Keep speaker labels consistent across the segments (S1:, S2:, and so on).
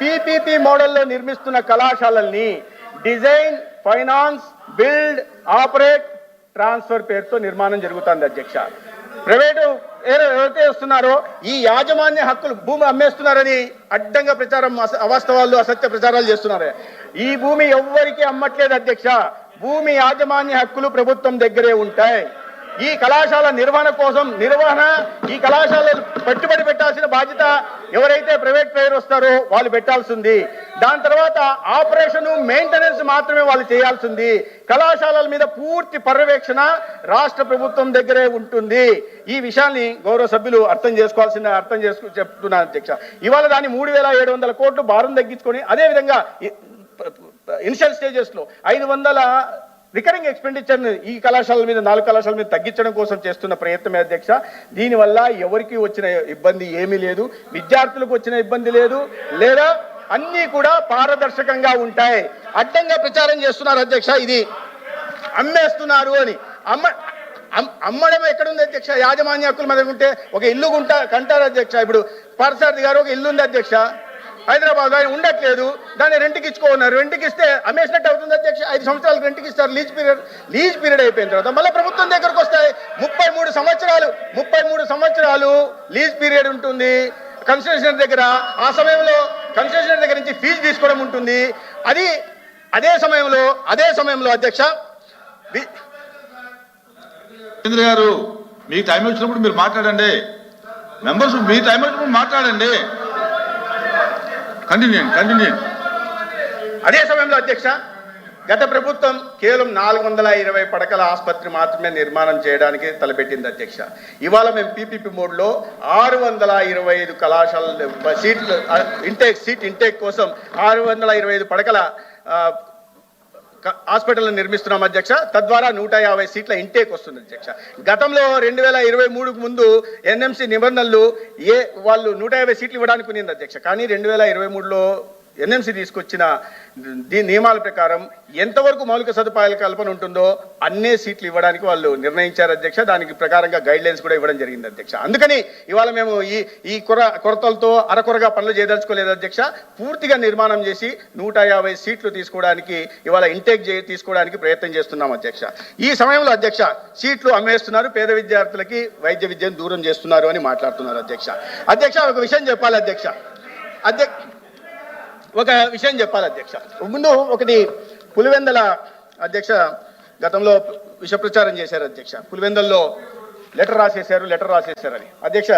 S1: PPP మోడల్లో నిర్మిస్తున్న కళాశాలల్ని design finance build operate transfer పేరుతో నిర్మాణం జరుగుతుంది అధ్యక్ష. ప్రైవేటు ఎవరైతే వస్తున్నారో ఈ యాజమాన్య హక్కులు భూమి అమ్మేస్తున్నారని అడ్డంగా ప్రచారం అస- అవాస్తవాలు అసత్య ప్రచారాలు చేస్తున్నారు. ఈ భూమి ఎవ్వరికీ అమ్మట్లేదు అధ్యక్ష. భూమి యాజమాన్య హక్కులు ప్రభుత్వం దగ్గరే ఉంటాయి. ఈ కళాశాల నిర్వహణ కోసం నిర్వహణ ఈ కళాశాల పెట్టుబడి పెట్టాల్సిన బాధ్యత ఎవరైతే ప్రైవేట్ ప్లేయర్ వస్తారో వాళ్ళు పెట్టాల్సింది. దాని తర్వాత ఆపరేషన్ మెయింటెనెన్స్ మాత్రమే వాళ్ళు చేయాల్సింది. కళాశాలల మీద పూర్తి పర్యవేక్షణ రాష్ట్ర ప్రభుత్వం దగ్గరే ఉంటుంది. ఈ విషయాన్ని గౌరవ సభ్యులు అర్థం చేసుకోవాల్సిన అర్థం చేసుకు చెప్తున్నాను అధ్యక్ష. ఇవాళ దాన్ని మూడు వేల ఏడు వందల కోట్లు భారం తగ్గించుకొని అదేవిధంగా ఇనిషియల్ స్టేజెస్లో ఐదు వందల రికరింగ్ ఎక్స్పెండిచర్ ఈ కళాశాల మీద నాలుగు కళాశాల మీద తగ్గించడం కోసం చేస్తున్న ప్రయత్నమే అధ్యక్ష. దీనివల్ల ఎవరికి వచ్చిన ఇబ్బంది ఏమీ లేదు. విద్యార్థులకు వచ్చిన ఇబ్బంది లేదు. లేదా అన్నీ కూడా పారదర్శకంగా ఉంటాయి. అడ్డంగా ప్రచారం చేస్తున్నారు అధ్యక్ష ఇది. అమ్మేస్తున్నారు అని. అమ్మ అమ్- అమ్మడం ఎక్కడుంది అధ్యక్ష? యాజమాన్య హక్కుల మీద ఉంటే ఒక ఇల్లు గుంటా కంటారు అధ్యక్ష. ఇప్పుడు పార్థసారథి గారు ఒక ఇల్లు ఉంది అధ్యక్ష. హైదరాబాద్ ఆయన ఉండట్లేదు దాన్ని రెంట్కి ఇచ్చుకోన్నారు రెంట్కి ఇస్తే అమ్మేసినట్టు అవుతుంది అధ్యక్ష. ఐదు సంవత్సరాలు రెంట్కి ఇస్తారు. లీజ్ పీరియడ్ లీజ్ పీరియడ్ అయిపోయిన తర్వాత మళ్ళీ ప్రభుత్వం దగ్గరకు వస్తాయి ముప్పై మూడు సంవత్సరాలు ముప్పై మూడు సంవత్సరాలు లీజ్ పీరియడ్ ఉంటుంది. కన్స్ట్రక్షన్ దగ్గర ఆ సమయంలో కన్స్ట్రక్షన్ దగ్గర నుంచి ఫీజు తీసుకోవడం ఉంటుంది. అది అదే సమయంలో అదే సమయంలో అధ్యక్ష వి-
S2: గారు మీకు టైం వచ్చినప్పుడు మీరు మాట్లాడండి. మెంబర్స్ మీ టైం వచ్చినప్పుడు మాట్లాడండి. కంటిన్యూ కంటిన్యూ
S1: అదే సమయంలో అధ్యక్ష గత ప్రభుత్వం కేవలం నాలుగు వందల ఇరవై పడకల ఆసుపత్రి మాత్రమే నిర్మాణం చేయడానికి తలపెట్టింది అధ్యక్ష. ఇవాళ మేము పీపీపీ మోడ్లో ఆరు వందల ఇరవై ఐదు కళాశాల సీట్లు ఇంటేక్ సీట్ ఇంటేక్ కోసం ఆరు వందల ఇరవై ఐదు పడకల హాస్పిటల్ని నిర్మిస్తున్నాం అధ్యక్ష. తద్వారా నూట యాభై సీట్ల ఇంటేక్ వస్తుంది అధ్యక్ష. గతంలో రెండు వేల ఇరవై మూడుకు ముందు ఎన్ఎంసి నిబంధనలు ఏ వాళ్ళు నూట యాభై సీట్లు ఇవ్వడానికి ఉన్నింది అధ్యక్ష. కానీ రెండు వేల ఇరవై మూడులో ఎన్ఎంసీ తీసుకొచ్చిన దీని నియమాల ప్రకారం ఎంతవరకు మౌలిక సదుపాయాల కల్పన ఉంటుందో అన్నే సీట్లు ఇవ్వడానికి వాళ్ళు నిర్ణయించారు అధ్యక్ష. దానికి ప్రకారంగా గైడ్ లైన్స్ కూడా ఇవ్వడం జరిగింది అధ్యక్ష. అందుకని ఇవాళ మేము ఈ ఈ కొర కొరతలతో అరకొరగా పనులు చేయదలుచుకోలేదు అధ్యక్ష. పూర్తిగా నిర్మాణం చేసి నూట యాభై సీట్లు తీసుకోవడానికి ఇవాళ ఇంటేక్ చే తీసుకోవడానికి ప్రయత్నం చేస్తున్నాం అధ్యక్ష. ఈ సమయంలో అధ్యక్ష సీట్లు అమ్మేస్తున్నారు పేద విద్యార్థులకి వైద్య విద్యను దూరం చేస్తున్నారు అని మాట్లాడుతున్నారు అధ్యక్ష. అధ్యక్ష ఒక విషయం చెప్పాలి అధ్యక్ష. అధ్యక్ష ఒక విషయం చెప్పాలి అధ్యక్ష. ముందు ఒకటి పులివెందల అధ్యక్ష గతంలో విష ప్రచారం చేశారు అధ్యక్ష. పులివెందల్లో లెటర్ రాసేశారు లెటర్ రాసేశారని. అధ్యక్ష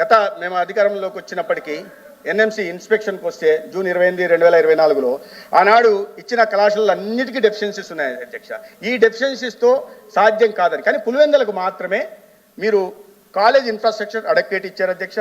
S1: గత మేము అధికారంలోకి వచ్చినప్పటికీ ఎన్ఎంసి ఇన్స్పెక్షన్కి వస్తే జూన్ ఇరవై ఎనిమిది రెండు వేల ఇరవై నాలుగులో ఆనాడు ఇచ్చిన కళాశాలలు అన్నిటికీ డెఫిషియన్సీస్ ఉన్నాయి అధ్యక్ష. ఈ డెఫిషియన్సీస్తో సాధ్యం కాదని. కానీ పులివెందలకు మాత్రమే మీరు కాలేజ్ ఇన్ఫ్రాస్ట్రక్చర్ అడక్వేట్ ఇచ్చారు అధ్యక్ష.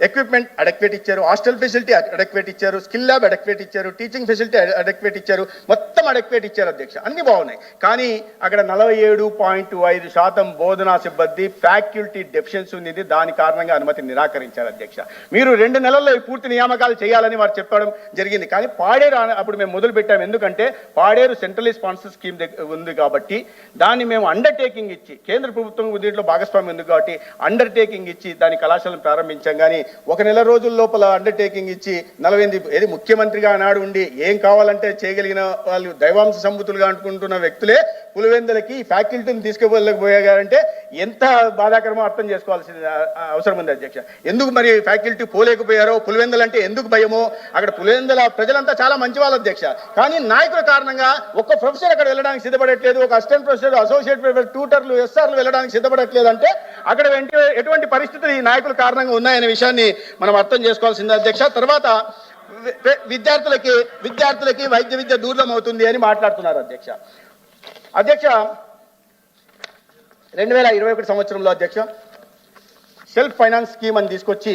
S1: ఎక్విప్మెంట్ అడక్వేట్ ఇచ్చారు హాస్టల్ ఫెసిలిటీ అడక్వేట్ ఇచ్చారు స్కిల్ ల్యాబ్ అడక్వేట్ ఇచ్చారు టీచింగ్ ఫెసిలిటీ అడక్వేట్ ఇచ్చారు మొత్తం అడక్వేట్ ఇచ్చారు అధ్యక్ష. అన్ని బాగున్నాయి. కానీ అక్కడ నలభై ఏడు పాయింట్ ఐదు శాతం బోధనా సిబ్బంది ఫ్యాకల్టీ డెఫిషియన్సీ ఉంది దాని కారణంగా అనుమతి నిరాకరించారు అధ్యక్ష. మీరు రెండు నెలల్లో ఈ పూర్తి నియామకాలు చేయాలని వారు చెప్పడం జరిగింది. కానీ పాడేరు అప్పుడు మేము మొదలు పెట్టాము ఎందుకంటే పాడేరు సెంట్రల్ స్పాన్సర్ స్కీమ్ ఉంది కాబట్టి దాన్ని మేము అండర్టేకింగ్ ఇచ్చి కేంద్ర ప్రభుత్వం దీంట్లో భాగస్వామ్యం ఉంది కాబట్టి అండర్టేకింగ్ ఇచ్చి దాని కళాశాలను ప్రారంభించాం. కానీ ఒక నెల రోజుల లోపల అండర్టేకింగ్ ఇచ్చి నలభై ఏది ముఖ్యమంత్రిగా ఆనాడు ఉండి ఏం కావాలంటే చేయగలిగిన వాళ్ళు దైవాంశ సంబుతులుగా అనుకుంటున్న వ్యక్తులే పులివెందులకి ఫ్యాకల్టీని తీసుకుపోయగారంటే ఎంత బాధాకరమో అర్థం చేసుకోవాల్సిన అవసరం ఉంది అధ్యక్ష. ఎందుకు మరి ఫ్యాకల్టీ పోలేకపోయారో పులివెందులు అంటే ఎందుకు భయమో? అక్కడ పులివెందుల ప్రజలంతా చాలా మంచి వాళ్ళు అధ్యక్ష. కానీ నాయకుల కారణంగా ఒక్క ప్రొఫెసర్ అక్కడ వెళ్ళడానికి సిద్ధపడట్లేదు ఒక అసిస్టెంట్ ప్రొఫెసర్ అసోసియేట్ ప్రొఫెసర్ ట్యూటర్లు ఎస్ఆర్లు వెళ్ళడానికి సిద్ధపడట్లేదు అంటే అక్కడ ఎటువంటి పరిస్థితులు ఈ నాయకుల కారణంగా ఉన్నాయనే విషయాన్ని మనం అర్థం చేసుకోవాల్సింది అధ్యక్ష. తర్వాత విద్యార్థులకి విద్యార్థులకి వైద్య విద్య దూరం అవుతుంది అని మాట్లాడుతున్నారు అధ్యక్ష. అధ్యక్ష రెండు వేల ఇరవై ఒకటి సంవత్సరంలో అధ్యక్ష సెల్ఫ్ ఫైనాన్స్ స్కీమ్ అని తీసుకొచ్చి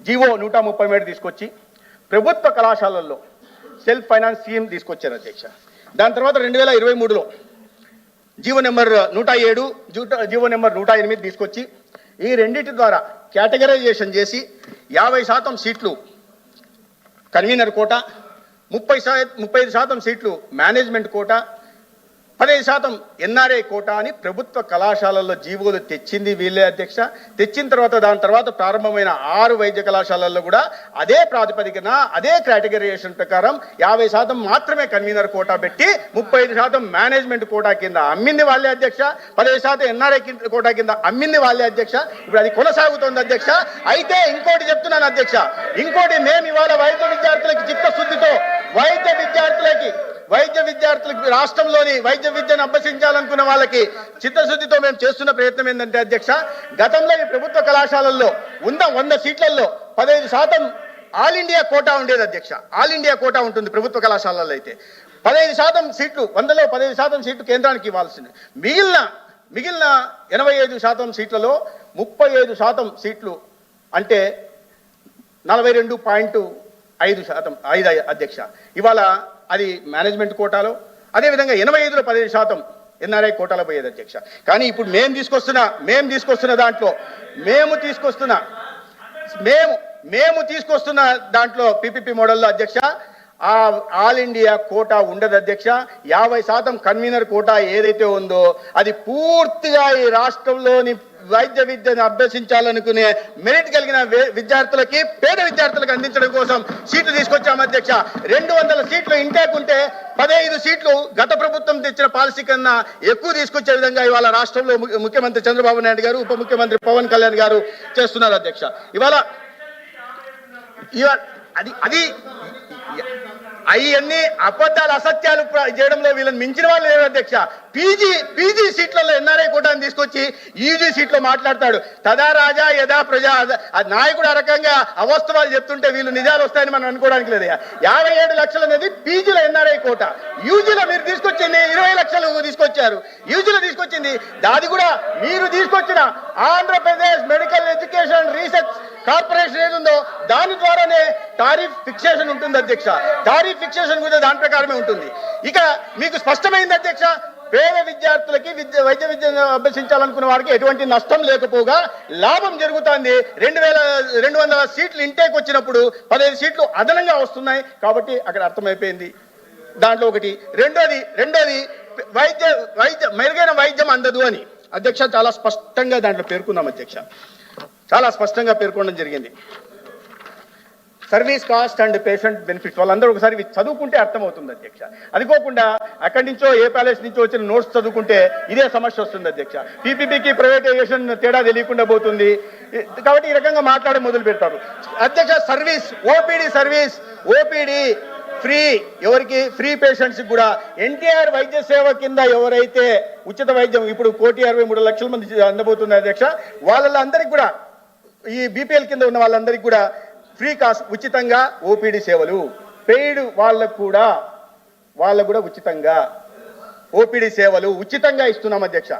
S1: జీవో నూట ముప్పై మూడు తీసుకొచ్చి ప్రభుత్వ కళాశాలల్లో సెల్ఫ్ ఫైనాన్స్ స్కీమ్ తీసుకొచ్చారు అధ్యక్ష. దాని తర్వాత రెండు వేల ఇరవై మూడులో జీవో నెంబర్ నూట ఏడు జూట- జీవో నెంబర్ నూట ఎనిమిది తీసుకొచ్చి ఈ రెండింటి ద్వారా కేటగరైజేషన్ చేసి యాభై శాతం సీట్లు కన్వీనర్ కోట ముప్పై శా ముప్పై ఐదు శాతం సీట్లు మేనేజ్మెంట్ కోట పదిహేను శాతం ఎన్ఆర్ఐ కోటా అని ప్రభుత్వ కళాశాలల్లో జీవోలు తెచ్చింది వీళ్ళే అధ్యక్ష. తెచ్చిన తర్వాత దాని తర్వాత ప్రారంభమైన ఆరు వైద్య కళాశాలల్లో కూడా అదే ప్రాతిపదికన అదే కేటగిరైజేషన్ ప్రకారం యాభై శాతం మాత్రమే కన్వీనర్ కోటా పెట్టి ముప్పై ఐదు శాతం మేనేజ్మెంట్ కోటా కింద అమ్మింది వాళ్ళే అధ్యక్ష. పదిహేను శాతం ఎన్ఆర్ఐ కోటా కింద అమ్మింది వాళ్ళే అధ్యక్ష. ఇప్పుడు అది కొనసాగుతోంది అధ్యక్ష. అయితే ఇంకోటి చెప్తున్నాను అధ్యక్ష. ఇంకోటి మేము ఇవాళ వైద్య విద్యార్థులకి చిత్తశుద్ధితో వైద్య విద్యార్థులకి వైద్య విద్యార్థులకు రాష్ట్రంలోని వైద్య విద్యను అభ్యసించాలనుకున్న వాళ్ళకి చిత్తశుద్ధితో మేము చేస్తున్న ప్రయత్నం ఏంటంటే అధ్యక్ష గతంలో ఈ ప్రభుత్వ కళాశాలల్లో ఉన్న వంద సీట్లలో పదహైదు శాతం ఆల్ ఇండియా కోటా ఉండేది అధ్యక్ష. ఆల్ ఇండియా కోటా ఉంటుంది ప్రభుత్వ కళాశాలలో అయితే. పదహైదు శాతం సీట్లు వందలో పదహైదు శాతం సీట్లు కేంద్రానికి ఇవ్వాల్సింది. మిగిలిన మిగిలిన ఎనభై ఐదు శాతం సీట్లలో ముప్పై ఐదు శాతం సీట్లు అంటే నలభై రెండు పాయింట్ ఐదు శాతం ఐదు అధ్యక్ష. ఇవాళ అది మేనేజ్మెంట్ కోటాలో. అదేవిధంగా ఎనభై ఐదులో పదిహేను శాతం ఎన్ఆర్ఐ కోటాలో పోయేది అధ్యక్ష. కానీ ఇప్పుడు మేము తీసుకొస్తున్న మేము తీసుకొస్తున్న దాంట్లో మేము తీసుకొస్తున్న మేము మేము తీసుకొస్తున్న దాంట్లో పీపీపీ మోడల్లో అధ్యక్ష ఆ ఆల్ ఇండియా కోటా ఉండదు అధ్యక్ష. యాభై శాతం కన్వీనర్ కోటా ఏదైతే ఉందో అది పూర్తిగా ఈ రాష్ట్రంలోని వైద్య విద్యను అభ్యసించాలనుకునే మెరిట్ కలిగిన విద్యార్థులకి పేద విద్యార్థులకు అందించడం కోసం సీట్లు తీసుకొచ్చాము అధ్యక్ష. రెండు వందల సీట్లు ఇంటేక్ ఉంటే పదహైదు సీట్లు గత ప్రభుత్వం తెచ్చిన పాలసీ కన్నా ఎక్కువ తీసుకొచ్చే విధంగా ఇవాళ రాష్ట్రంలో ముఖ్యమంత్రి చంద్రబాబు నాయుడు గారు ఉప ముఖ్యమంత్రి పవన్ కళ్యాణ్ గారు చేస్తున్నారు అధ్యక్ష. ఇవాళ ఇవాళ అది అది అవన్నీ అబద్ధాలు అసత్యాలు చేయడంలో వీళ్ళని మించిన వాళ్ళు లేరు అధ్యక్ష. పీజీ పీజీ సీట్లలో ఎన్ఆర్ఐ కూటాన్ని తీసుకొచ్చి ఈజీ సీట్లో మాట్లాడతాడు. తదా రాజా యథా ప్రజా నాయకుడు ఆ రకంగా అవస్థవాలు చెప్తుంటే వీళ్ళు నిజాలు వస్తాయని మనం అనుకోవడానికి లేదు. యాభై ఏడు లక్షలు అనేది పీజీల ఎన్ఆర్ఐ కోట. యూజీలో మీరు తీసుకొచ్చింది ఇరవై లక్షలు తీసుకొచ్చారు. యూజీలో తీసుకొచ్చింది దాది కూడా మీరు తీసుకొచ్చిన Andhra Pradesh medical education research corporation ఏది ఉందో దాని ద్వారానే టారిఫ్ ఫిక్సేషన్ ఉంటుంది అధ్యక్ష. టారిఫ్ ఫిక్సేషన్ కూడా దాని ప్రకారమే ఉంటుంది. ఇక మీకు స్పష్టమైంది అధ్యక్ష పేద విద్యార్థులకి విద్య వైద్య విద్యను అభ్యసించాలనుకున్న వారికి ఎటువంటి నష్టం లేకపోగా లాభం జరుగుతుంది. రెండు వేల రెండు వందల సీట్లు ఇంటేక్ వచ్చినప్పుడు పదహైదు సీట్లు అదనంగా వస్తున్నాయి కాబట్టి అక్కడ అర్థమైపోయింది. దాంట్లో ఒకటి. రెండోది రెండోది వైద్య వైద్య మెరుగైన వైద్యం అందదు అని. అధ్యక్ష చాలా స్పష్టంగా దాంట్లో పేర్కొన్నాం అధ్యక్ష. చాలా స్పష్టంగా పేర్కొనడం జరిగింది. Service cost and patient benefits వాళ్ళందరూ ఒకసారి చదువుకుంటే అర్థమవుతుంది అధ్యక్ష. అదికోకుండా అక్కడి నుంచో ఏ ప్యాలెస్ నుంచో వచ్చిన నోట్స్ చదువుకుంటే ఇదే సమస్య వస్తుంది అధ్యక్ష. పీపీపీకి ప్రైవేటైజేషన్ తేడా తెలియకుండా పోతుంది. కాబట్టి ఈ రకంగా మాట్లాడే మొదలు పెడతారు. అధ్యక్ష service OPD service OPD free ఎవరికి ఫ్రీ పేషెంట్స్ కూడా ఎన్టీఆర్ వైద్య సేవ కింద ఎవరైతే ఉచిత వైద్యం ఇప్పుడు కోటి అరవై మూడు లక్షల మంది అందబోతుంది అధ్యక్ష వాళ్ళందరికీ కూడా ఈ బీపీఎల్ కింద ఉన్న వాళ్ళందరికీ కూడా ఫ్రీ కాస్ట్ ఉచితంగా ఓపీడీ సేవలు. పెయిడ్ వాళ్ళకు కూడా వాళ్ళకు కూడా ఉచితంగా ఓపీడీ సేవలు ఉచితంగా ఇస్తున్నాం అధ్యక్ష.